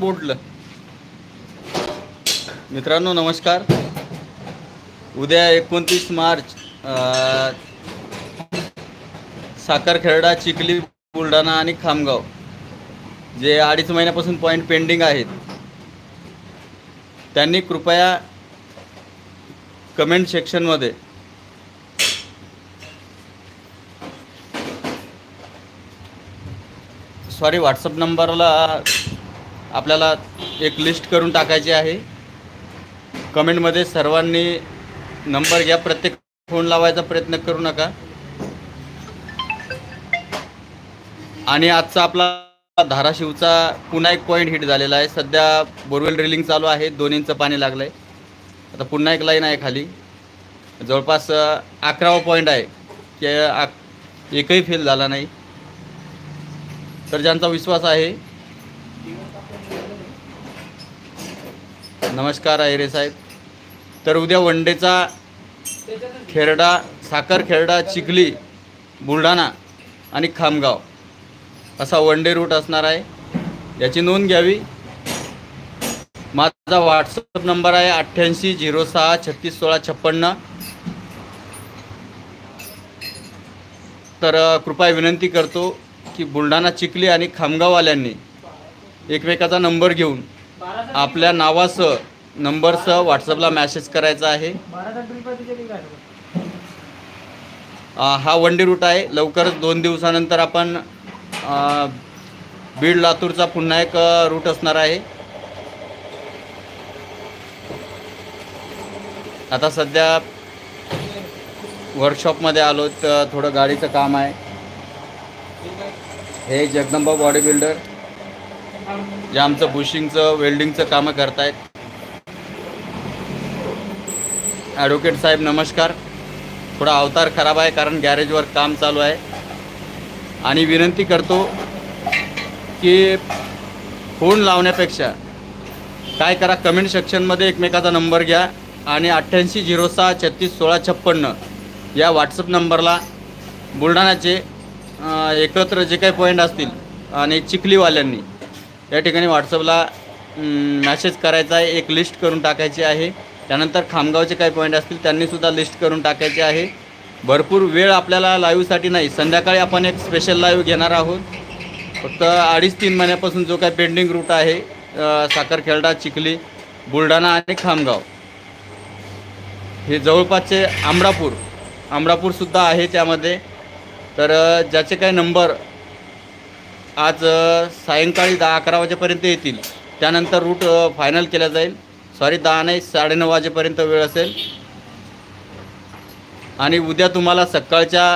बोटलं मित्रांनो नमस्कार. उद्या एकोणतीस मार्च साखरखेरडा चिखली बुलढाणा आणि खामगाव जे अडीच महिन्यापासून पॉईंट पेंडिंग आहेत. त्यांनी कृपया कमेंट सेक्शनमध्ये सॉरी व्हॉट्सअप नंबरला आपल्याला एक लिस्ट करून टाकायची आहे. कमेंटमध्ये सर्वांनी नंबर घ्या प्रत्येक फोन लावायचा प्रयत्न करू नका. आणि आजचा आपला धाराशिवचा पुन्हा एक पॉईंट हिट झालेला आहे. सध्या बोरवेल ड्रिलिंग चालू आहे दोन इंच पाणी लागलं आहे आता पुन्हा एक लाईन आहे खाली. जवळपास अकरावा पॉईंट आहे. की आ- एकही फेल झाला नाही. तर ज्यांचा विश्वास आहे नमस्कार अहिरे साहेब. तर उद्या वनडेचा खेरडा साखर खेरडा चिखली बुलढाणा आणि खामगाव असा वन डे रूट असणार आहे. याची नोंद घ्यावी. माझा व्हॉट्सअप नंबर आहे अठ्ठ्याऐंशी झिरो सहा छत्तीस सोळा छप्पन्न. तर कृपया विनंती करतो की बुलढाणा चिखली आणि खामगाववाल्यांनी एकमेकाचा नंबर घेऊन आपल्या नावासह नंबरसह व्हॉट्सअपला मॅसेज करायचा आहे. हा वन डे रूट आहे. लवकरच दोन दिवसानंतर आपण बीड लातूरचा पुन्हा एक रूट असणार आहे. आता सध्या वर्कशॉपमध्ये आलो तर थोडं गाडीचं काम आहे. हे जगदंबा बॉडी बिल्डर जे आमचं बुशिंगचं वेल्डिंगचं कामं करतायत. ॲडव्होकेट साहेब नमस्कार. थोडा अवतार खराब आहे कारण गॅरेजवर काम चालू आहे. आणि विनंती करतो की फोन लावण्यापेक्षा काय करा कमेंट सेक्शनमध्ये एकमेकाचा नंबर घ्या आणि अठ्ठ्याऐंशी झिरो सहा छत्तीस सोळा छप्पन्न या व्हॉट्सअप नंबरला बुलढाण्याचे एकत्र जे काही पॉईंट असतील आणि चिखलीवाल्यांनी या ठिकाणी व्हॉट्सअपला मॅसेज करायचा आहे. एक लिस्ट करून टाकायची आहे. त्यानंतर खामगावचे काही पॉईंट असतील त्यांनीसुद्धा लिस्ट करून टाकायचे आहे. भरपूर वेळ आपल्याला लाईव्हसाठी नाही. संध्याकाळी आपण एक स्पेशल लाईव्ह घेणार आहोत. फक्त अडीच तीन महिन्यापासून जो काही पेंडिंग रूट आहे साखरखेरडा चिखली बुलढाणा आणि खामगाव. हे जवळपासचे आमरापूर आमरापूरसुद्धा आहे त्यामध्ये. तर ज्याचे काही नंबर आज सायंकाळी दहा अकरा वाजेपर्यंत येतील. त्यानंतर रूट फायनल केला जाईल. सॉरी दहा नाही साडेनऊ वाजेपर्यंत वेळ असेल. आणि उद्या तुम्हाला सकाळच्या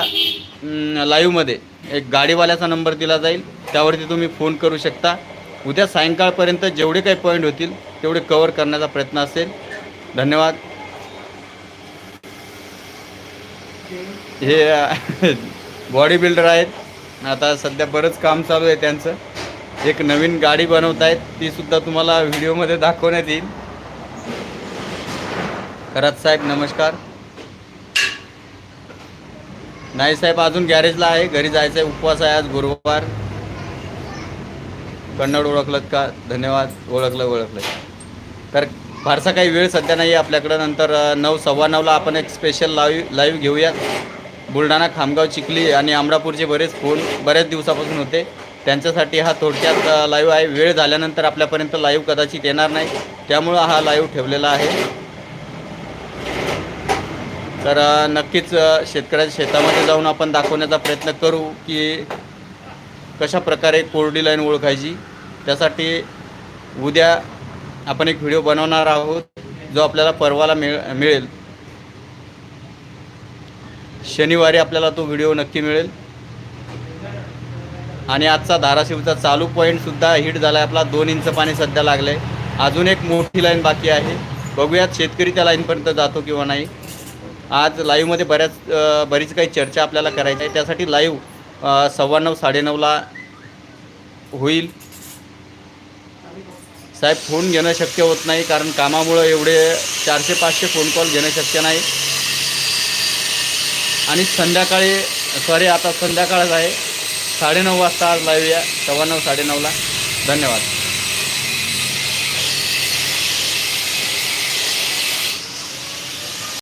लाईव्हमध्ये एक गाडीवाल्याचा नंबर दिला जाईल. त्यावरती तुम्ही फोन करू शकता. उद्या सायंकाळपर्यंत जेवढे काही पॉईंट होतील तेवढे कवर करण्याचा प्रयत्न असेल. धन्यवाद. हे बॉडी बिल्डर आहेत. आता सध्या बरंच काम चालू आहे त्यांचं. एक नवीन गाडी बनवत आहेत ती सुद्धा तुम्हाला व्हिडिओमध्ये दाखवण्यात येईल. खरात साहेब नमस्कार. नाही साहेब अजून गॅरेजला आहे घरी जायचं आहे उपवास आहे आज गुरुवार. कन्नड ओळखलं का? धन्यवाद ओळखलं ओळखलं. तर फारसा काही वेळ सध्या नाही आहे आपल्याकडं नंतर नऊ सव्वा नऊला आपण एक स्पेशल लाईव्ह लाईव्ह घेऊयात. बुलढाणा खामगाव चिखली आणि आमरापूरचे बरेच फोन बऱ्याच दिवसापासून होते. त्यांच्यासाठी हा थोडक्यात लाईव्ह आहे. वेळ झाल्यानंतर आपल्यापर्यंत लाईव्ह कदाचित येणार नाही. त्यामुळं हा लाईव्ह ठेवलेला आहे. तर नक्कीच शेतकऱ्याच्या शेतामध्ये जाऊन आपण दाखवण्याचा प्रयत्न करू की कशा प्रकारे कोरडी लाईन ओळखायची. त्यासाठी उद्या आपण एक व्हिडिओ बनवणार आहोत जो आपल्याला परवाला मिळ मिळेल. शनिवारी आपल्याला तो व्हिडिओ नक्की मिळेल. आणि आजचा धाराशिवचा चालू पॉईंटसुद्धा हिट झाला आहे आपला. दोन इंच पाणी सध्या लागलं आहे अजून एक मोठी लाईन बाकी आहे. बघूयात शेतकरी त्या लाईनपर्यंत जातो किंवा नाही. आज लाईव्हमध्ये बऱ्याच बरीच काही चर्चा आपल्याला करायची आहे. त्यासाठी लाईव्ह सव्वाण्णव साडेनऊला होईल. साहेब फोन घेणं शक्य होत नाही. कारण कामामुळं एवढे चारशे पाचशे फोन कॉल घेणं शक्य नाही. आणि संध्याकाळी सॉरी आता संध्याकाळच आहे. साडेनऊ वाजता आज लाईव्ह या सव्वा नऊ साडेनऊला. धन्यवाद.